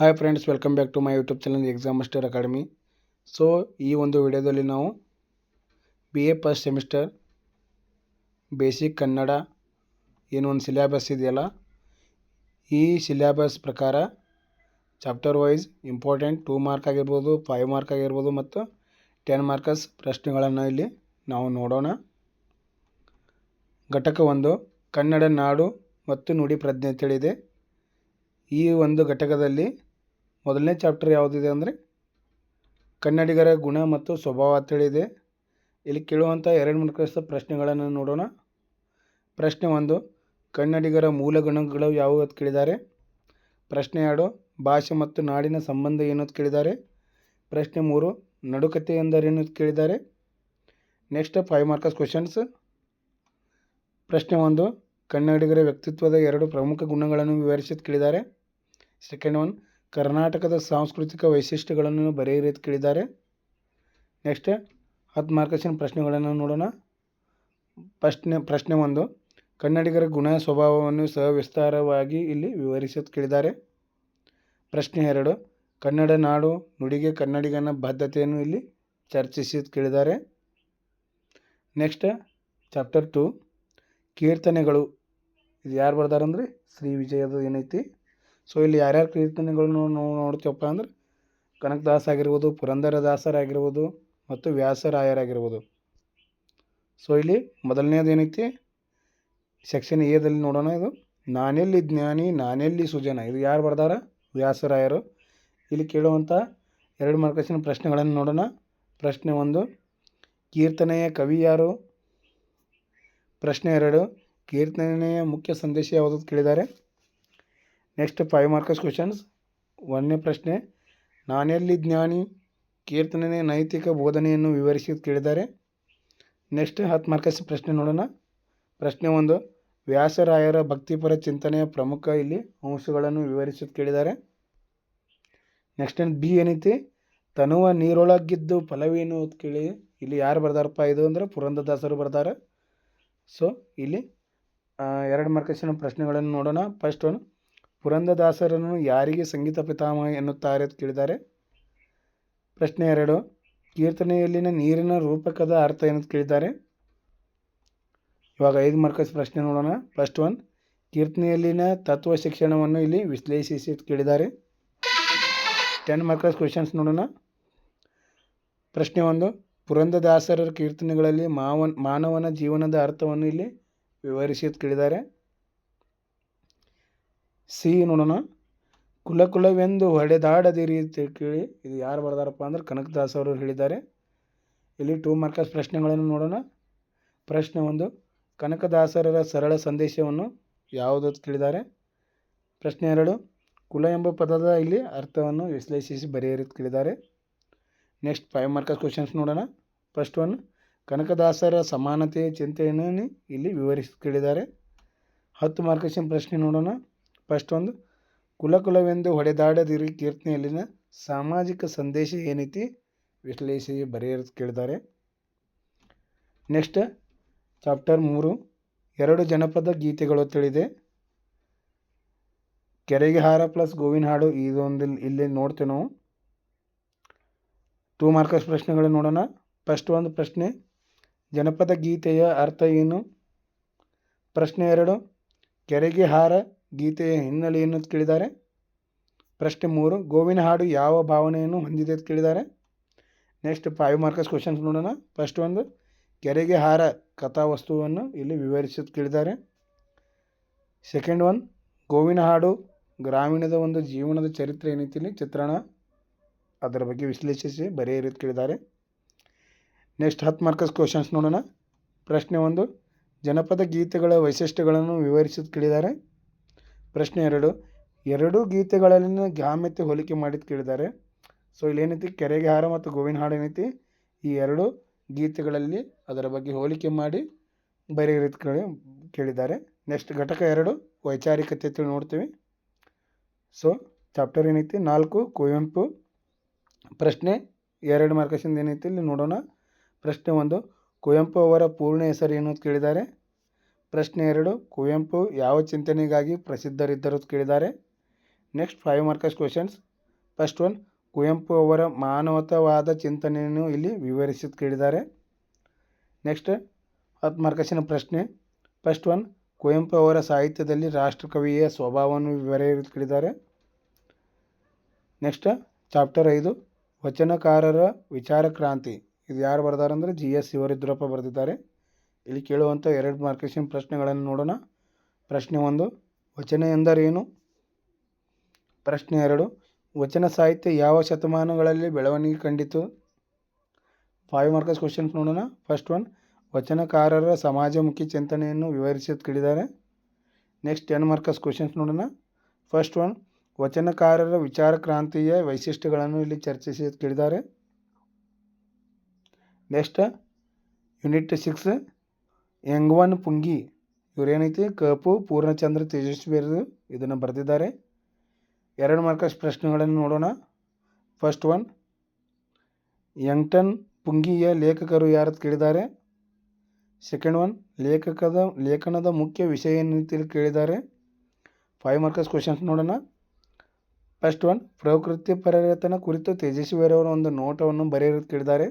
Hi friends welcome back to my YouTube channel exam master academy so ಈ ಒಂದು ವಿಡಿಯೋದಲ್ಲಿ ನಾವು B A first semester basic Kannada, ಏನು ಒಂದು ಸಿಲೆಬಸ್ ಇದೆಯಲ್ಲ, ಈ ಸಿಲೆಬಸ್ ಪ್ರಕಾರ chapter wise important two mark ಆಗಿರ್ಬೋದು ಫೈವ್ ಮಾರ್ಕ್ ಆಗಿರ್ಬೋದು ಮತ್ತು ಟೆನ್ ಮಾರ್ಕಸ್ ಪ್ರಶ್ನೆಗಳನ್ನು ಇಲ್ಲಿ ನಾವು ನೋಡೋಣ. ಘಟಕ ಒಂದು, ಕನ್ನಡ ನಾಡು ಮತ್ತು ನುಡಿ ಪ್ರಜ್ಞೆ ಅಂತೇಳಿದೆ ಈ ಒಂದು ಘಟಕದಲ್ಲಿ ಮೊದಲನೇ ಚಾಪ್ಟರ್ ಯಾವುದಿದೆ ಅಂದರೆ? ಕನ್ನಡಿಗರ ಗುಣ ಮತ್ತು ಸ್ವಭಾವ ಅಂತೇಳಿದೆ ಇಲ್ಲಿ ಕೇಳುವಂಥ ಎರಡು ಮಾರ್ಕಸ್ ಪ್ರಶ್ನೆಗಳನ್ನು ನೋಡೋಣ. ಪ್ರಶ್ನೆ ಒಂದು, ಕನ್ನಡಿಗರ ಮೂಲ ಗುಣಗಳು ಯಾವುವು ಅಂತ ಕೇಳಿದ್ದಾರೆ. ಪ್ರಶ್ನೆ ಎರಡು, ಭಾಷೆ ಮತ್ತು ನಾಡಿನ ಸಂಬಂಧ ಏನು ಅಂತ ಕೇಳಿದ್ದಾರೆ. ಪ್ರಶ್ನೆ ಮೂರು, ನಡುಕತೆ ಎಂದರೇನು ಅಂತ ಕೇಳಿದ್ದಾರೆ. ನೆಕ್ಸ್ಟ್ ಫೈವ್ ಮಾರ್ಕಸ್ ಕ್ವಶನ್ಸ್ ಪ್ರಶ್ನೆ ಒಂದು, ಕನ್ನಡಿಗರ ವ್ಯಕ್ತಿತ್ವದ ಎರಡು ಪ್ರಮುಖ ಗುಣಗಳನ್ನು ವಿವರಿಸಿ ಕೇಳಿದ್ದಾರೆ. ಸೆಕೆಂಡ್ ಒನ್ ಕರ್ನಾಟಕದ ಸಾಂಸ್ಕೃತಿಕ ವೈಶಿಷ್ಟ್ಯಗಳನ್ನು ಬರೆಯಿರಿ ಕೇಳಿದ್ದಾರೆ. ನೆಕ್ಸ್ಟ್ ಹತ್ತು ಮಾರ್ಕಸಿನ ಪ್ರಶ್ನೆಗಳನ್ನು ನೋಡೋಣ. ಪ್ರಶ್ನೆ ಪ್ರಶ್ನೆ ಒಂದು. ಕನ್ನಡಿಗರ ಗುಣ ಸ್ವಭಾವವನ್ನು ಸಹ ವಿಸ್ತಾರವಾಗಿ ಇಲ್ಲಿ ವಿವರಿಸಿ ಕೇಳಿದ್ದಾರೆ. ಪ್ರಶ್ನೆ ಎರಡು. ಕನ್ನಡ ನಾಡು ನುಡಿಗೆ ಕನ್ನಡಿಗನ ಬದ್ಧತೆಯನ್ನು ಇಲ್ಲಿ ಚರ್ಚಿಸಿ ಕೇಳಿದ್ದಾರೆ. ನೆಕ್ಸ್ಟ್ ಚಾಪ್ಟರ್ ಟು ಕೀರ್ತನೆಗಳು. ಇದು ಯಾರು ಬರ್ದಾರಂದ್ರೆ? ಶ್ರೀ ವಿಜಯದ ಏನೈತಿ? ಸೊ ಇಲ್ಲಿ ಯಾರ್ಯಾರು ಕೀರ್ತನೆಗಳನ್ನು ನಾವು ನೋಡ್ತೀವಪ್ಪ ಅಂದ್ರೆ ಕನಕದಾಸ ಆಗಿರ್ಬೋದು ಪುರಂದರದಾಸರಾಗಿರ್ಬೋದು ಮತ್ತು ವ್ಯಾಸರಾಯರಾಗಿರ್ಬೋದು. ಸೊ ಇಲ್ಲಿ ಮೊದಲನೇದು ಏನೈತಿ? ಸೆಕ್ಷನ್ ಎದಲ್ಲಿ ನೋಡೋಣ ಇದು. ನಾನೆಲ್ಲಿ ಜ್ಞಾನಿ, ನಾನೆಲ್ಲಿ ಸುಜನ? ಇದು ಯಾರು ಬರ್ದಾರ? ವ್ಯಾಸರಾಯರು. ಇಲ್ಲಿ ಕೇಳುವಂಥ ಎರಡು ಮಾರ್ಕಸಿನ ಪ್ರಶ್ನೆಗಳನ್ನು ನೋಡೋಣ. ಪ್ರಶ್ನೆ ಒಂದು, ಕೀರ್ತನೆಯ ಕವಿ ಯಾರು? ಪ್ರಶ್ನೆ ಎರಡು, ಕೀರ್ತನೆಯ ಮುಖ್ಯ ಸಂದೇಶ ಯಾವುದು ಕೇಳಿದ್ದಾರೆ. ನೆಕ್ಸ್ಟ್ ಫೈವ್ ಮಾರ್ಕಸ್ ಕ್ವಶನ್ಸ್ ಒಂದನೇ ಪ್ರಶ್ನೆ, ನಾನೆಲ್ಲಿ ಜ್ಞಾನಿ? ಕೀರ್ತನೆ ನೈತಿಕ ಬೋಧನೆಯನ್ನು ವಿವರಿಸಿ ಕೇಳಿದ್ದಾರೆ. ನೆಕ್ಸ್ಟ್ ಹತ್ತು ಮಾರ್ಕಸ್ ಪ್ರಶ್ನೆ ನೋಡೋಣ. ಪ್ರಶ್ನೆ ಒಂದು, ವ್ಯಾಸರಾಯರ ಭಕ್ತಿಪರ ಚಿಂತನೆಯ ಪ್ರಮುಖ ಇಲ್ಲಿ ಅಂಶಗಳನ್ನು ವಿವರಿಸಿ ಕೇಳಿದ್ದಾರೆ. ನೆಕ್ಸ್ಟ್ ಬಿ ಏನೈತಿ? ತನುವ ನೀರೊಳಗಿದ್ದು ಫಲವೇನು ಅಂತ ಕೇಳಿ ಇಲ್ಲಿ ಯಾರು ಬರ್ದಾರಪ್ಪ? ಇದು ಅಂದ್ರೆ ಪುರಂದದಾಸರು ಬರ್ದಾರ. ಸೊ ಇಲ್ಲಿ ಎರಡು ಮಾರ್ಕಸಿನ ಪ್ರಶ್ನೆಗಳನ್ನು ನೋಡೋಣ. ಫಸ್ಟ್ ಒನ್ ಪುರಂದರದಾಸರನ್ನು ಯಾರಿಗೆ ಸಂಗೀತ ಪಿತಾಮಹ ಎನ್ನುತ್ತಾರೆ ಅಂತ ಕೇಳಿದ್ದಾರೆ? ಪ್ರಶ್ನೆ ಎರಡು, ಕೀರ್ತನೆಯಲ್ಲಿನ ನೀರಿನ ರೂಪಕದ ಅರ್ಥ ಏನಂತ ಕೇಳಿದ್ದಾರೆ? ಇವಾಗ ಐದು ಮಾರ್ಕಸ್ ಪ್ರಶ್ನೆ ನೋಡೋಣ. ಫಸ್ಟ್ ಒನ್ ಕೀರ್ತನೆಯಲ್ಲಿನ ತತ್ವ ಶಿಕ್ಷಣವನ್ನು ಇಲ್ಲಿ ವಿಶ್ಲೇಷಿಸಿ ಅಂತ ಕೇಳಿದ್ದಾರೆ. ಟೆನ್ ಮಾರ್ಕಸ್ ಕ್ವೆಶನ್ಸ್ ನೋಡೋಣ. ಪ್ರಶ್ನೆ ಒಂದು, ಪುರಂದದಾಸರ ಕೀರ್ತನೆಗಳಲ್ಲಿ ಮಾವನ್, ಮಾನವನ ಜೀವನದ ಅರ್ಥವನ್ನು ಇಲ್ಲಿ ವಿವರಿಸಿ ಅಂತ ಕೇಳಿದ್ದಾರೆ. ಸಿ ನೋಡೋಣ ಕುಲ ಕುಲವೆಂದು ಹೊಡೆದಾಡದಿರಿ ಅಂತ ಕೇಳಿ. ಇದು ಯಾರು ಬರ್ದಾರಪ್ಪ ಅಂದ್ರೆ ಕನಕದಾಸ್ ಅವರು ಹೇಳಿದ್ದಾರೆ. ಇಲ್ಲಿ ಟೂ ಮಾರ್ಕಸ್ ಪ್ರಶ್ನೆಗಳನ್ನು ನೋಡೋಣ. ಪ್ರಶ್ನೆ ಒಂದು, ಕನಕದಾಸರರ ಸರಳ ಸಂದೇಶವನ್ನು ಯಾವುದು ಕೇಳಿದ್ದಾರೆ. ಪ್ರಶ್ನೆ ಎರಡು, ಕುಲ ಎಂಬ ಪದದ ಇಲ್ಲಿ ಅರ್ಥವನ್ನು ವಿಶ್ಲೇಷಿಸಿ ಬರೆಯಿರಿ ಕೇಳಿದ್ದಾರೆ. ನೆಕ್ಸ್ಟ್ ಫೈವ್ ಮಾರ್ಕಸ್ ಕ್ವಶನ್ಸ್ ನೋಡೋಣ. ಫಸ್ಟ್ ಒನ್ ಕನಕದಾಸರ ಸಮಾನತೆಯ ಚಿಂತೆಯನ್ನು ಇಲ್ಲಿ ವಿವರಿಸಿ ಕೇಳಿದ್ದಾರೆ. ಹತ್ತು ಮಾರ್ಕಸಿನ ಪ್ರಶ್ನೆ ನೋಡೋಣ. ಫಸ್ಟ್ ಒಂದು ಕುಲಕುಲವೆಂದು ಹೊಡೆದಾಡದಿರಿ ಕೀರ್ತನೆಯಲ್ಲಿನ ಸಾಮಾಜಿಕ ಸಂದೇಶ ಏನೈತಿ? ವಿಶ್ಲೇಷಿಸಿ ಬರೆಯಿರಿ ಕೇಳಿದ್ದಾರೆ ನೆಕ್ಸ್ಟ್, ಚಾಪ್ಟರ್ ಮೂರು, ಎರಡು ಜನಪದ ಗೀತೆಗಳು ತಿಳಿದೆ. ಕೆರೆಗೆ ಹಾರ ಪ್ಲಸ್ ಗೋವಿನ ಹಾಡು, ಇದೊಂದು ಇಲ್ಲಿ ನೋಡ್ತೇವೆ ನಾವು. ಟೂ ಮಾರ್ಕಸ್ ಪ್ರಶ್ನೆಗಳು ನೋಡೋಣ. ಫಸ್ಟ್ ಒಂದು ಪ್ರಶ್ನೆ, ಜನಪದ ಗೀತೆಯ ಅರ್ಥ ಏನು? ಪ್ರಶ್ನೆ ಎರಡು, ಕೆರೆಗೆ ಹಾರ ಗೀತೆಯ ಹಿನ್ನೆಲೆ ಏನು ಅಂತ ಕೇಳಿದ್ದಾರೆ ಪ್ರಶ್ನೆ ಮೂರು, ಗೋವಿನ ಹಾಡು ಯಾವ ಭಾವನೆಯನ್ನು ಹೊಂದಿದೆ ಅಂತ ಕೇಳಿದ್ದಾರೆ ನೆಕ್ಸ್ಟ್ ಫೈವ್ ಮಾರ್ಕಸ್ ಕ್ವಶನ್ಸ್ ನೋಡೋಣ. ಫಸ್ಟ್ ಒಂದು, ಕೆರೆಗೆ ಹಾರ ಕಥಾವಸ್ತುವನ್ನು ಇಲ್ಲಿ ವಿವರಿಸಿದ ಕೇಳಿದ್ದಾರೆ ಸೆಕೆಂಡ್ ಒನ್ ಗೋವಿನ ಹಾಡು ಗ್ರಾಮೀಣದ ಒಂದು ಜೀವನದ ಚರಿತ್ರೆ ಏನೈತಿ ಇಲ್ಲಿ? ಚಿತ್ರಣ. ಅದರ ಬಗ್ಗೆ ವಿಶ್ಲೇಷಿಸಿ ಬರೆಯಿರಿ ಕೇಳಿದ್ದಾರೆ ನೆಕ್ಸ್ಟ್ ಹತ್ತು ಮಾರ್ಕಸ್ ಕ್ವಶನ್ಸ್ ನೋಡೋಣ. ಪ್ರಶ್ನೆ ಒಂದು, ಜನಪದ ಗೀತೆಗಳ ವೈಶಿಷ್ಟ್ಯಗಳನ್ನು ವಿವರಿಸಿದ ಕೇಳಿದ್ದಾರೆ ಪ್ರಶ್ನೆ ಎರಡು. ಎರಡೂ ಗೀತೆಗಳಲ್ಲಿನ ಗಾಮ್ಯತೆ ಹೋಲಿಕೆ ಮಾಡಿದ್ದು ಕೇಳಿದ್ದಾರೆ. ಸೊ ಇಲ್ಲೇನೈತಿ ಕೆರೆಗೆ ಹಾರ ಮತ್ತು ಗೋವಿನ ಹಾಡು ಏನೈತಿ? ಈ ಎರಡು ಗೀತೆಗಳಲ್ಲಿ ಅದರ ಬಗ್ಗೆ ಹೋಲಿಕೆ ಮಾಡಿ ಬರೆಯಿರಿ ಕೇಳಿ ಕೇಳಿದ್ದಾರೆ. ನೆಕ್ಸ್ಟ್ ಘಟಕ ಎರಡು, ವೈಚಾರಿಕತೆ ತಿಳಿ ನೋಡ್ತೀವಿ. ಸೊ ಚಾಪ್ಟರ್ ಏನೈತಿ? ನಾಲ್ಕು, ಕುವೆಂಪು. ಪ್ರಶ್ನೆ ಎರಡು ಮಾರ್ಕಸಿಂದ ಏನೈತಿ? ಇಲ್ಲಿ ನೋಡೋಣ. ಪ್ರಶ್ನೆ ಒಂದು, ಕುವೆಂಪು ಅವರ ಪೂರ್ಣ ಹೆಸರು ಏನು ಅಂತ ಕೇಳಿದ್ದಾರೆ. ಪ್ರಶ್ನೆ ಎರಡು, ಕುವೆಂಪು ಯಾವ ಚಿಂತನೆಗಾಗಿ ಪ್ರಸಿದ್ಧರಿದ್ದರು ಕೇಳಿದ್ದಾರೆ. Next five marks questions first one Kuvempu ಅವರ ಮಾನವತಾವಾದ ಚಿಂತನೆಯನ್ನು ಇಲ್ಲಿ ವಿವರಿಸಿ ಕೇಳಿದ್ದಾರೆ. ನೆಕ್ಸ್ಟ್ ಹತ್ತು ಮಾರ್ಕಸಿನ ಪ್ರಶ್ನೆ. ಫಸ್ಟ್ ಒನ್ ಕುವೆಂಪು ಅವರ ಸಾಹಿತ್ಯದಲ್ಲಿ ರಾಷ್ಟ್ರಕವಿಯ ಸ್ವಭಾವವನ್ನು ವಿವರಿಸಿ ಕೇಳಿದ್ದಾರೆ. ನೆಕ್ಸ್ಟ್ ಚಾಪ್ಟರ್ ಐದು, ವಚನಕಾರರ ವಿಚಾರ ಕ್ರಾಂತಿ. ಇದು ಯಾರು ಬರ್ದಾರಂದ್ರೆ ಜಿ ಎಸ್ ಶಿವರುದ್ರಪ್ಪ ಬರೆದಿದ್ದಾರೆ. ಇಲ್ಲಿ ಕೇಳುವಂಥ ಎರಡು ಮಾರ್ಕೇಶನ್ ಪ್ರಶ್ನೆಗಳನ್ನು ನೋಡೋಣ. ಪ್ರಶ್ನೆ ಒಂದು, ವಚನ ಎಂದರೇನು? ಪ್ರಶ್ನೆ ಎರಡು, ವಚನ ಸಾಹಿತ್ಯ ಯಾವ ಶತಮಾನಗಳಲ್ಲಿ ಬೆಳವಣಿಗೆ ಕಂಡಿತು? ಫೈವ್ ಮಾರ್ಕಸ್ ಕ್ವಶನ್ಸ್ ನೋಡೋಣ. ಫಸ್ಟ್ ಒನ್ ವಚನಕಾರರ ಸಮಾಜಮುಖಿ ಚಿಂತನೆಯನ್ನು ವಿವರಿಸಿ ಕೇಳಿದ್ದಾರೆ ನೆಕ್ಸ್ಟ್ ಟೆನ್ ಮಾರ್ಕಸ್ ಕ್ವಶನ್ಸ್ ನೋಡೋಣ. ಫಸ್ಟ್ ಒನ್ ವಚನಕಾರರ ವಿಚಾರ ಕ್ರಾಂತಿಯ ವೈಶಿಷ್ಟ್ಯಗಳನ್ನು ಇಲ್ಲಿ ಚರ್ಚಿಸಿ ಕೇಳಿದ್ದಾರೆ ನೆಕ್ಸ್ಟ್ ಯೂನಿಟ್ ಸಿಕ್ಸ್ ಯಂಗ್ವನ್ ಪುಂಗಿ. ಇವರೇನೈತಿ? ಕಪು, ಪೂರ್ಣಚಂದ್ರ, ತೇಜಸ್ವಿಯರು ಇದನ್ನು ಬರೆದಿದ್ದಾರೆ. ಎರಡು ಮಾರ್ಕಸ್ ಪ್ರಶ್ನೆಗಳನ್ನು ನೋಡೋಣ. ಫಸ್ಟ್ ಒನ್, ಯಂಗ್ಟನ್ ಪುಂಗಿಯ ಲೇಖಕರು ಯಾರು ಕೇಳಿದ್ದಾರೆ? ಸೆಕೆಂಡ್ ಒನ್, ಲೇಖಕದ, ಲೇಖನದ ಮುಖ್ಯ ವಿಷಯ ಏನು ಕೇಳಿದ್ದಾರೆ? ಫೈವ್ ಮಾರ್ಕಸ್ ಕ್ವಶನ್ಸ್ ನೋಡೋಣ. ಫಸ್ಟ್ ಒನ್, ಪ್ರಕೃತಿ ಪರಿವರ್ತನ ಕುರಿತು ತೇಜಸ್ವಿಯವರ ಒಂದು ನೋಟವನ್ನು ಬರೆಯೋದು ಕೇಳಿದ್ದಾರೆ.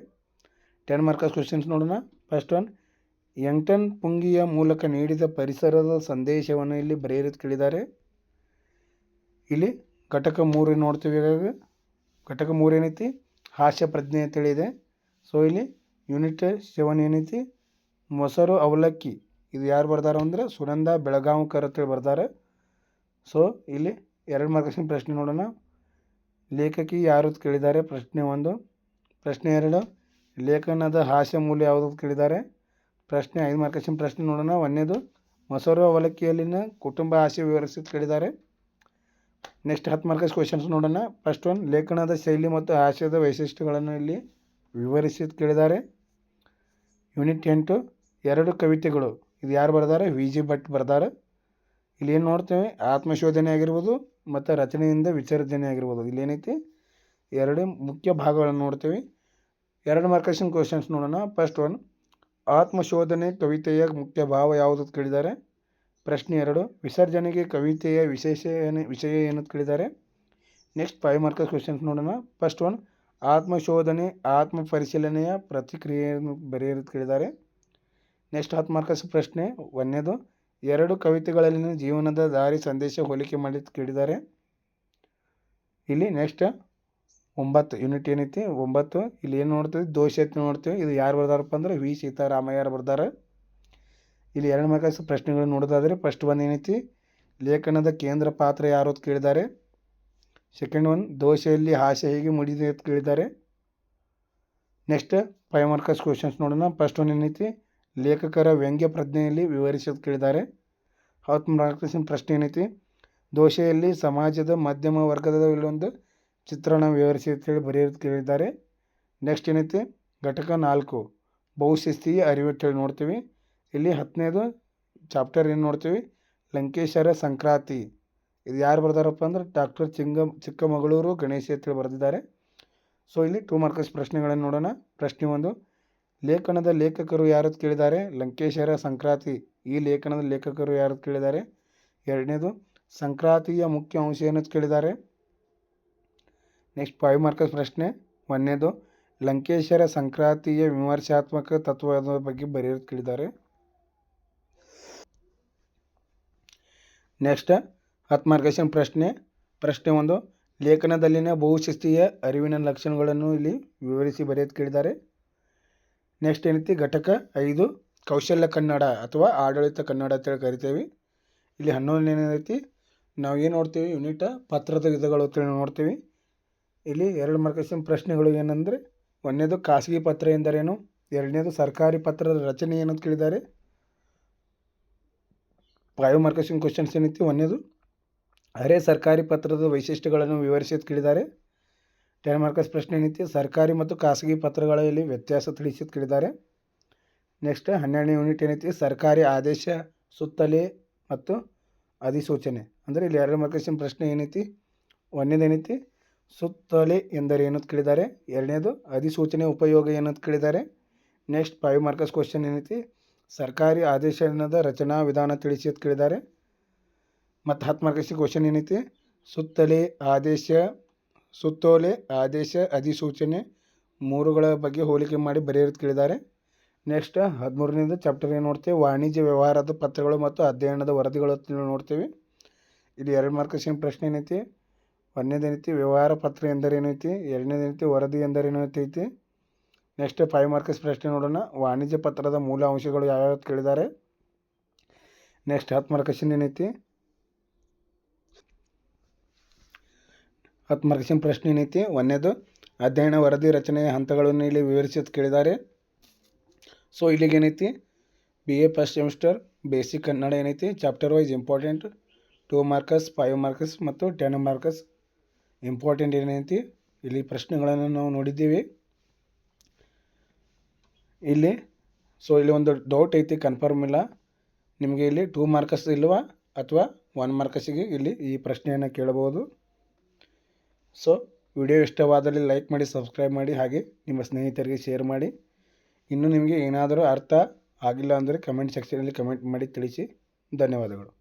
ಟೆನ್ ಮಾರ್ಕಸ್ ಕ್ವಶನ್ಸ್ ನೋಡೋಣ. ಫಸ್ಟ್ ಒನ್ ಯಂಗ್ಟನ್ ಪುಂಗಿಯ ಮೂಲಕ ನೀಡಿದ ಪರಿಸರದ ಸಂದೇಶವನ್ನು ಇಲ್ಲಿ ಬರೆಯಲು ಕೇಳಿದ್ದಾರೆ ಇಲ್ಲಿ ಘಟಕ ಮೂರು ನೋಡ್ತೀವಿ ಇವಾಗ. ಘಟಕ ಮೂರು ಏನೈತಿ? ಹಾಸ್ಯ ಪ್ರಜ್ಞೆ ಅಂತೇಳಿ ಇದೆ ಸೊ ಇಲ್ಲಿ ಯೂನಿಟ್ ಸೆವೆನ್ ಏನೈತಿ? ಮೊಸರು ಅವಲಕ್ಕಿ. ಇದು ಯಾರು ಬರ್ದಾರ ಅಂದ್ರೆ ಸುನಂದ ಬೆಳಗಾಂವ್ಕರ್ ಅಂತೇಳಿ ಬರ್ದಾರೆ. ಸೊ ಇಲ್ಲಿ ಎರಡು ಮಾರ್ಕ್ಸಿನ ಪ್ರಶ್ನೆ ನೋಡೋಣ. ಲೇಖಕಿ ಯಾರು ಕೇಳಿದ್ದಾರೆ ಪ್ರಶ್ನೆ ಒಂದು. ಪ್ರಶ್ನೆ ಎರಡು. ಲೇಖನದ ಹಾಸ್ಯ ಮೂಲ ಯಾವುದು ಕೇಳಿದ್ದಾರೆ ಪ್ರಶ್ನೆ, ಐದು ಮಾರ್ಕ್ಸಿನ ಪ್ರಶ್ನೆ ನೋಡೋಣ. ಒಂದೇದು ಮೊಸರು ಅವಲಕ್ಕಿಯಲ್ಲಿನ ಕುಟುಂಬ ಹಾಸ್ಯ ವಿವರಿಸಿ ಕೇಳಿದ್ದಾರೆ. ನೆಕ್ಸ್ಟ್ ಹತ್ತು ಮಾರ್ಕಸ್ ಕ್ವಶನ್ಸ್ ನೋಡೋಣ. ಫಸ್ಟ್ ಒನ್ ಲೇಖನದ ಶೈಲಿ ಮತ್ತು ಹಾಸ್ಯದ ವೈಶಿಷ್ಟ್ಯಗಳನ್ನು ಇಲ್ಲಿ ವಿವರಿಸಿ ಕೇಳಿದ್ದಾರೆ. ಯೂನಿಟ್ ಎಂಟು, ಎರಡು ಕವಿತೆಗಳು. ಇದು ಯಾರು ಬರೆದಾರೆ? ವಿ ಜಿ ಭಟ್ ಬರೆದಾರೆ. ಇಲ್ಲಿ ಏನು ನೋಡ್ತೇವೆ? ಆತ್ಮಶೋಧನೆ ಆಗಿರ್ಬೋದು ಮತ್ತು ರಚನೆಯಿಂದ ವಿಸರ್ಜನೆ ಆಗಿರ್ಬೋದು. ಇಲ್ಲಿ ಏನೈತಿ? ಎರಡು ಮುಖ್ಯ ಭಾಗಗಳನ್ನು ನೋಡ್ತೇವೆ. ಎರಡು ಮಾರ್ಕೇಶನ್ ಕ್ವಶನ್ಸ್ ನೋಡೋಣ. ಫಸ್ಟ್ ಒನ್ ಆತ್ಮಶೋಧನೆ ಕವಿತೆಯ ಮುಖ್ಯ ಭಾವ ಯಾವುದು ಅಂತ ಕೇಳಿದ್ದಾರೆ? ಪ್ರಶ್ನೆ ಎರಡು, ವಿಸರ್ಜನೆಗೆ ಕವಿತೆಯ ವಿಶೇಷ ಏನು, ವಿಷಯ ಏನು ಅಂತ ಕೇಳಿದ್ದಾರೆ? ನೆಕ್ಸ್ಟ್ ಫೈವ್ ಮಾರ್ಕಸ್ ಕ್ವೆಶನ್ಸ್ ನೋಡೋಣ. ಫಸ್ಟ್ ಒನ್ ಆತ್ಮಶೋಧನೆ ಆತ್ಮ ಪರಿಶೀಲನೆಯ ಪ್ರತಿಕ್ರಿಯೆಯನ್ನು ಬರೆಯೋದು ಕೇಳಿದ್ದಾರೆ. ನೆಕ್ಸ್ಟ್ ಹತ್ತು ಮಾರ್ಕಸ್ ಪ್ರಶ್ನೆ, ಒಂದನೇದು, ಎರಡು ಕವಿತೆಗಳಲ್ಲಿನ ಜೀವನದ ದಾರಿ ಸಂದೇಶ ಹೋಲಿಕೆ ಮಾಡಿ ಕೇಳಿದ್ದಾರೆ. ಇಲ್ಲಿ ನೆಕ್ಸ್ಟ್ ಒಂಬತ್ತು ಯೂನಿಟ್ ಏನೈತಿ? ಒಂಬತ್ತು. ಇಲ್ಲಿ ಏನು ನೋಡ್ತೀವಿ? ದೋಷ ಐತಿ ನೋಡ್ತೀವಿ. ಇದು ಯಾರು ಬರ್ದಾರಪ್ಪ ಅಂದ್ರೆ ವಿ. ಸೀತಾರಾಮಯ್ಯ ಯಾರು ಬರ್ದಾರ. ಇಲ್ಲಿ ಎರಡು ಮಾರ್ಕ್ಸ್ ಪ್ರಶ್ನೆಗಳು ನೋಡೋದಾದರೆ ಫಸ್ಟ್ ಒಂದು ಏನೈತಿ? ಲೇಖನದ ಕೇಂದ್ರ ಪಾತ್ರ ಯಾರು ಅಂತ ಕೇಳಿದ್ದಾರೆ ಸೆಕೆಂಡ್ ಒನ್ ದೋಷೆಯಲ್ಲಿ ಹಾಸ್ಯ ಹೇಗೆ ಮುಡಿದೆ ಅಂತ ಕೇಳಿದ್ದಾರೆ ನೆಕ್ಸ್ಟ್ ಫೈವ್ ಮಾರ್ಕಸ್ ಕ್ವಶನ್ಸ್ ನೋಡೋಣ. ಫಸ್ಟ್ ಒನ್ ಏನೈತಿ? ಲೇಖಕರ ವ್ಯಂಗ್ಯ ಪ್ರಜ್ಞೆಯಲ್ಲಿ ವಿವರಿಸೋದು ಕೇಳಿದ್ದಾರೆ ಹತ್ತು ಮಾರ್ಕರ್ಸಿನ ಪ್ರಶ್ನೆ ಏನೈತಿ? ದೋಷೆಯಲ್ಲಿ ಸಮಾಜದ ಮಧ್ಯಮ ವರ್ಗದ ಇಲ್ಲೊಂದು ಚಿತ್ರಣ ವಿವರಿಸಿ ಅಂತೇಳಿ ಬರೆಯೋದು ಕೇಳಿದ್ದಾರೆ. ನೆಕ್ಸ್ಟ್ ಏನೈತಿ? ಘಟಕ ನಾಲ್ಕು. ಬಹುಶಿಸ್ತೀಯ ಅರಿವು ಅಂತೇಳಿ ನೋಡ್ತೀವಿ. ಇಲ್ಲಿ ಹತ್ತನೇದು ಚಾಪ್ಟರ್ ಏನು ನೋಡ್ತೀವಿ? ಲಂಕೇಶರ ಸಂಕ್ರಾಂತಿ. ಇದು ಯಾರು ಬರ್ದಾರಪ್ಪ ಅಂದ್ರೆ ಡಾಕ್ಟರ್ ಚಿಂಗ, ಚಿಕ್ಕಮಗಳೂರು ಗಣೇಶ ಅಂತೇಳಿ ಬರೆದಿದ್ದಾರೆ. ಸೊ ಇಲ್ಲಿ ಟೂ ಮಾರ್ಕಸ್ ಪ್ರಶ್ನೆಗಳನ್ನು ನೋಡೋಣ. ಪ್ರಶ್ನೆ ಒಂದು, ಲೇಖನದ ಲೇಖಕರು ಯಾರು ಕೇಳಿದ್ದಾರೆ? ಲಂಕೇಶರ ಸಂಕ್ರಾಂತಿ. ಈ ಲೇಖನದ ಲೇಖಕರು ಯಾರು ಕೇಳಿದ್ದಾರೆ? ಎರಡನೇದು, ಸಂಕ್ರಾಂತಿಯ ಮುಖ್ಯ ಅಂಶ ಏನಂತ ಕೇಳಿದ್ದಾರೆ? ನೆಕ್ಸ್ಟ್ ಫೈವ್ ಮಾರ್ಕಸ್ ಪ್ರಶ್ನೆ. ಒಂದನೇದು ಲಂಕೇಶರ ಸಂಕ್ರಾಂತಿಯ ವಿಮರ್ಶಾತ್ಮಕ ತತ್ವದ ಬಗ್ಗೆ ಬರೆಯೋದು ಕೇಳಿದ್ದಾರೆ. ನೆಕ್ಸ್ಟ್ ಹತ್ತು ಮಾರ್ಗೇಶನ್ ಪ್ರಶ್ನೆ. ಪ್ರಶ್ನೆ ಒಂದು, ಲೇಖನದಲ್ಲಿನ ಬಹುಶಿಸ್ತೀಯ ಅರಿವಿನ ಲಕ್ಷಣಗಳನ್ನು ಇಲ್ಲಿ ವಿವರಿಸಿ ಬರೆಯೋದು ಕೇಳಿದ್ದಾರೆ. ನೆಕ್ಸ್ಟ್ ಏನೈತಿ, ಘಟಕ ಐದು, ಕೌಶಲ್ಯ ಕನ್ನಡ ಅಥವಾ ಆಡಳಿತ ಕನ್ನಡ ಅಂತೇಳಿ ಕರಿತೇವೆ. ಇಲ್ಲಿ ಹನ್ನೊಂದು ಏನೈತಿ, ನಾವು ಏನು ನೋಡ್ತೀವಿ ಯೂನಿಟ್ ಪತ್ರದ ವಿಧಗಳು ಅಂತೇಳಿ ನೋಡ್ತೀವಿ. ಇಲ್ಲಿ ಎರಡು ಮಾರ್ಕೇಶನ್ ಪ್ರಶ್ನೆಗಳು ಏನಂದರೆ, ಒಂದನೇದು ಖಾಸಗಿ ಪತ್ರ ಎಂದರೇನು? ಎರಡನೇದು ಸರ್ಕಾರಿ ಪತ್ರದ ರಚನೆ ಏನಂತ ಕೇಳಿದ್ದಾರೆ. ಫೈವ್ ಮಾರ್ಕಸಿಂಗ್ ಕ್ವಶನ್ಸ್ ಏನೈತಿ? ಒಂದನೇದು ಅರೆ ಸರ್ಕಾರಿ ಪತ್ರದ ವೈಶಿಷ್ಟ್ಯಗಳನ್ನು ವಿವರಿಸಿ ಕೇಳಿದ್ದಾರೆ. ಟೆನ್ ಮಾರ್ಕಸ್ ಪ್ರಶ್ನೆ ಏನೈತಿ? ಸರ್ಕಾರಿ ಮತ್ತು ಖಾಸಗಿ ಪತ್ರಗಳಲ್ಲಿ ವ್ಯತ್ಯಾಸ ತಿಳಿಸಿ ಕೇಳಿದ್ದಾರೆ. ನೆಕ್ಸ್ಟ್ ಹನ್ನೆರಡನೇ ಯೂನಿಟ್ ಏನೈತಿ? ಸರ್ಕಾರಿ ಆದೇಶ, ಸುತ್ತಲೇ ಮತ್ತು ಅಧಿಸೂಚನೆ. ಅಂದರೆ ಇಲ್ಲಿ ಎರಡು ಮಾರ್ಕೇಶನ್ ಪ್ರಶ್ನೆ ಏನೈತಿ? ಒಂದನೇದು ಏನೈತಿ? ಸುತ್ತಲೆ ಎಂದರೇನು ಏನಂತ ಕೇಳಿದ್ದಾರೆ? ಎರಡನೇದು ಅಧಿಸೂಚನೆ ಉಪಯೋಗ ಏನಂತ ಕೇಳಿದ್ದಾರೆ? ನೆಕ್ಸ್ಟ್ ಫೈವ್ ಮಾರ್ಕಸ್ ಕ್ವಶನ್ ಏನೈತಿ? ಸರ್ಕಾರಿ ಆದೇಶದ ರಚನಾ ವಿಧಾನ ತಿಳಿಸಿ ಅಂತ ಕೇಳಿದ್ದಾರೆ. ಮತ್ತು ಹತ್ತು ಮಾರ್ಕಸ್ ಕ್ವಶನ್ ಏನೈತಿ? ಸುತ್ತಲೆ ಆದೇಶ, ಸುತ್ತೋಲೆ ಆದೇಶ ಅಧಿಸೂಚನೆ ಮೂರುಗಳ ಬಗ್ಗೆ ಹೋಲಿಕೆ ಮಾಡಿ ಬರೆಯೋದು ಕೇಳಿದ್ದಾರೆ. ನೆಕ್ಸ್ಟ್ ಹದಿಮೂರನೇದು ಚಾಪ್ಟರ್ ಏನು ನೋಡ್ತೇವೆ? ವಾಣಿಜ್ಯ ವ್ಯವಹಾರದ ಪತ್ರಗಳು ಮತ್ತು ಅಧ್ಯಯನದ ವರದಿಗಳು ನೋಡ್ತೇವೆ. ಇಲ್ಲಿ ಎರಡು ಮಾರ್ಕಸಿನ ಪ್ರಶ್ನೆ ಏನೈತಿ? ಒಂದನೇದು ಏನೈತಿ? ವ್ಯವಹಾರ ಪತ್ರ ಎಂದರೇನೈತಿ ಎರಡನೇದು ಏನೈತಿ? ವರದಿ ಎಂದರೇನೈತಿ ನೆಕ್ಸ್ಟ್ ಫೈವ್ ಮಾರ್ಕ್ಸ್ ಪ್ರಶ್ನೆ ನೋಡೋಣ. ವಾಣಿಜ್ಯ ಪತ್ರದ ಮೂಲ ಅಂಶಗಳು ಯಾವ್ಯಾವ ಕೇಳಿದ್ದಾರೆ? ನೆಕ್ಸ್ಟ್ ಹತ್ತು ಮಾರ್ಕಸಿನ ಏನೈತಿ? ಹತ್ತು ಮಾರ್ಕ್ಸಿನ ಪ್ರಶ್ನೆ ಏನೈತಿ? ಒಂದನೇದು, ಅಧ್ಯಯನ ವರದಿ ರಚನೆಯ ಹಂತಗಳನ್ನು ಇಲ್ಲಿ ವಿವರಿಸಿದ ಕೇಳಿದ್ದಾರೆ. ಸೊ ಇಲ್ಲಿಗೆ ಏನೈತಿ? B A first semester basic Kannada ಏನೈತಿ? Chapter wise important two marks five marks ಮತ್ತು ಟೆನ್ ಮಾರ್ಕಸ್ ಇಂಪಾರ್ಟೆಂಟ್ ಏನೈತಿ? ಇಲ್ಲಿ ಪ್ರಶ್ನೆಗಳನ್ನು ನಾವು ನೋಡಿದ್ದೀವಿ. ಇಲ್ಲಿ ಸೊ ಇಲ್ಲಿ ಒಂದು ಡೌಟ್ ಐತಿ ಕನ್ಫರ್ಮ್ ಇಲ್ಲ. ನಿಮಗೆ ಇಲ್ಲಿ ಟೂ ಮಾರ್ಕಸ್ ಇಲ್ವಾ? ಅಥವಾ ಒನ್ ಮಾರ್ಕಸಿಗೆ ಇಲ್ಲಿ ಈ ಪ್ರಶ್ನೆಯನ್ನು ಕೇಳಬಹುದು. ಸೊ ವಿಡಿಯೋ ಇಷ್ಟವಾದಲ್ಲಿ ಲೈಕ್ ಮಾಡಿ ಸಬ್ಸ್ಕ್ರೈಬ್ ಮಾಡಿ, ಹಾಗೆ ನಿಮ್ಮ ಸ್ನೇಹಿತರಿಗೆ ಶೇರ್ ಮಾಡಿ. ಇನ್ನು ನಿಮಗೆ ಏನಾದರೂ ಅರ್ಥ ಆಗಿಲ್ಲ ಅಂದರೆ ಕಮೆಂಟ್ ಸೆಕ್ಷನಲ್ಲಿ ಕಮೆಂಟ್ ಮಾಡಿ ತಿಳಿಸಿ. ಧನ್ಯವಾದಗಳು.